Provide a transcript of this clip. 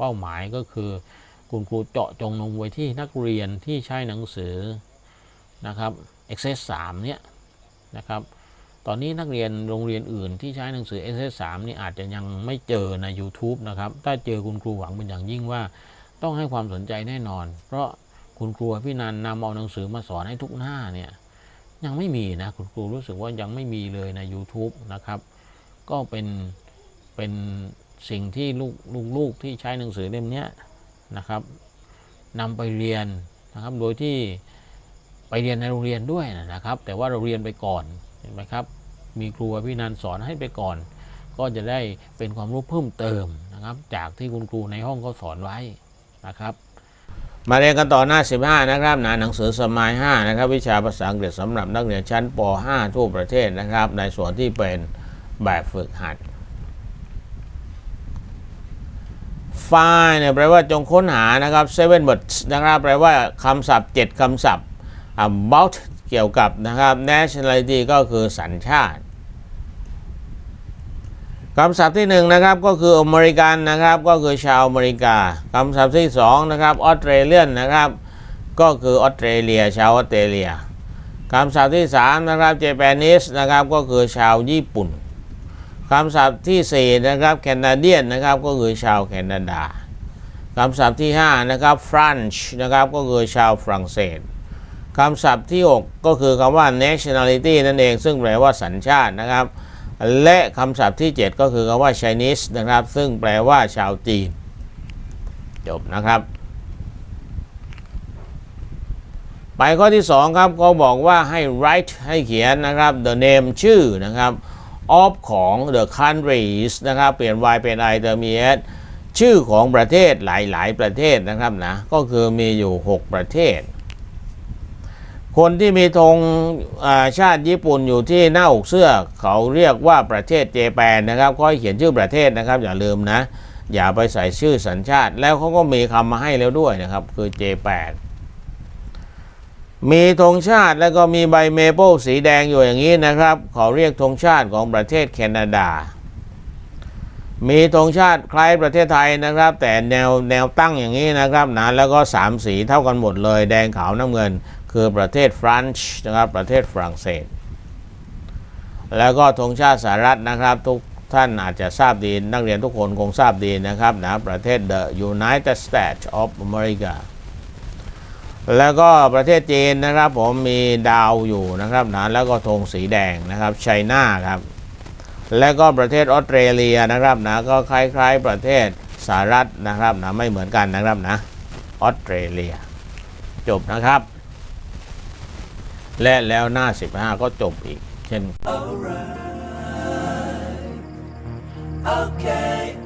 เป้าหมายก็คือ คุณครูเจาะจงลงไว้ที่นักเรียนที่ใช้หนังสือนะครับ Access 3เนี่ยนะครับตอนนี้นักเรียนโรงเรียนอื่นที่ใช้หนังสือ Access 3 นี่อาจจะยังไม่เจอใน YouTube นะครับ ถ้าเจอคุณครูหวังเป็นอย่างยิ่งว่า ต้องให้ความสนใจแน่นอน เพราะคุณครูพี่นันนำเอาหนังสือมาสอนให้ทุกหน้าเนี่ยยังไม่มีนะคุณครูรู้สึกว่ายังไม่มีเลยใน YouTube นะครับ ก็เป็นเป็น สิ่งที่ลูกลูกลกที่ใช้หนังสือเล่มนี้นะครับนำไปเรียนนะครับ โดยที่ไปเรียนในโรงเรียนด้วยนะครับ แต่ว่าเราเรียนไปก่อนเห็นไหมครับ มีครูพี่นันสอนให้ไปก่อน ก็จะได้เป็นความรู้เพิ่มเติมนะครับ จากที่คุณครูในห้องเขาสอนไว้นะครับ มาเรียนกันต่อหน้า 15 นะครับหนาหนังสือสมัย5นะครับ วิชาภาษาอังกฤษสำหรับนักเรียนชั้นป .5 ทั่วประเทศนะครับ ในส่วนที่เป็นแบบฝึกหัด find เนี่ยแปลว่าจงค้นหานะครับ seven words นะครับแปลว่าคำศัพท์ 7คำศัพท์ about เกี่ยวกับนะครับ nationality ก็คือสัญชาติคำศัพท์ที่หนึ่งนะครับก็คืออเมริกันนะครับก็คือชาวอเมริกาคำศัพท์ที่สองนะครับออสเตรเลียนนะครับก็คือออสเตรเลีย ชาวออสเตรเลียคำศัพท์ที่สามนะครับเจแปนิสนะครับก็คือชาวญี่ปุ่น คำศัพท์ที่สี่นะครับแคนาเดียนนะครับก็คือชาวแคนาดาคำศัพท์ที่ห้านะครับฟรานช์นะครับก็คือชาวฝรั่งเศสคำศัพท์ที่หกก็คือคำว่า nationality นั่นเอง ซึ่งแปลว่าสัญชาตินะครับ และคำศัพท์ที่ 7 ก็คือคำว่า Chinese นะครับ ซึ่งแปลว่าชาวจีน จบนะครับ ไปข้อที่ 2 ครับ ก็บอกว่าให้ write ให้เขียนนะครับ the name ชื่อนะครับ of ของ the countries นะครับเปลี่ยน y เป็น i เติม es ชื่อของประเทศหลาย ๆ ประเทศนะครับนะก็คือมีอยู่ 6 ประเทศ คนที่มีธงชาติญี่ปุ่นอยู่ที่หน้าอกเสื้อเขาเรียกว่าประเทศเจแปนนะครับก็เขียนชื่อประเทศนะครับ อย่าลืมนะ อย่าไปใส่ชื่อสัญชาติ แล้วเขาก็มีคำมาให้แล้วด้วยนะครับ คือเจแปน มีธงชาติแล้วก็มีใบเมเปิลสีแดงอยู่อย่างนี้นะครับขาเรียกธงชาติของประเทศแคนาดา มีธงชาติคล้ายประเทศไทยนะครับ แต่แนวแนวตั้งอย่างนี้นะครับหนะแล้วก็สามสีเท่ากันหมดเลย แดงขาวน้ำเงิน คือประเทศฟรานช์นะครับประเทศฝรั่งเศส แล้วก็ธงชาติสหรัฐนะครับ ทุกท่านอาจจะทราบดีนักเรียนทุกคนคงทราบดีนะครับนะประเทศ The United States of America แล้วก็ประเทศจีนนะครับผมมีดาวอยู่นะครับนะแล้วก็ธงสีแดงนะครับไชน่าครับแล้วก็ประเทศออสเตรเลียนะครับนะก็คล้ายๆประเทศสหรัฐนะครับนะไม่เหมือนกันนะครับนะออสเตรเลีย จบนะครับ และแล้วหน้า 15 ก็จบอีกเช่น Okay, okay, okay.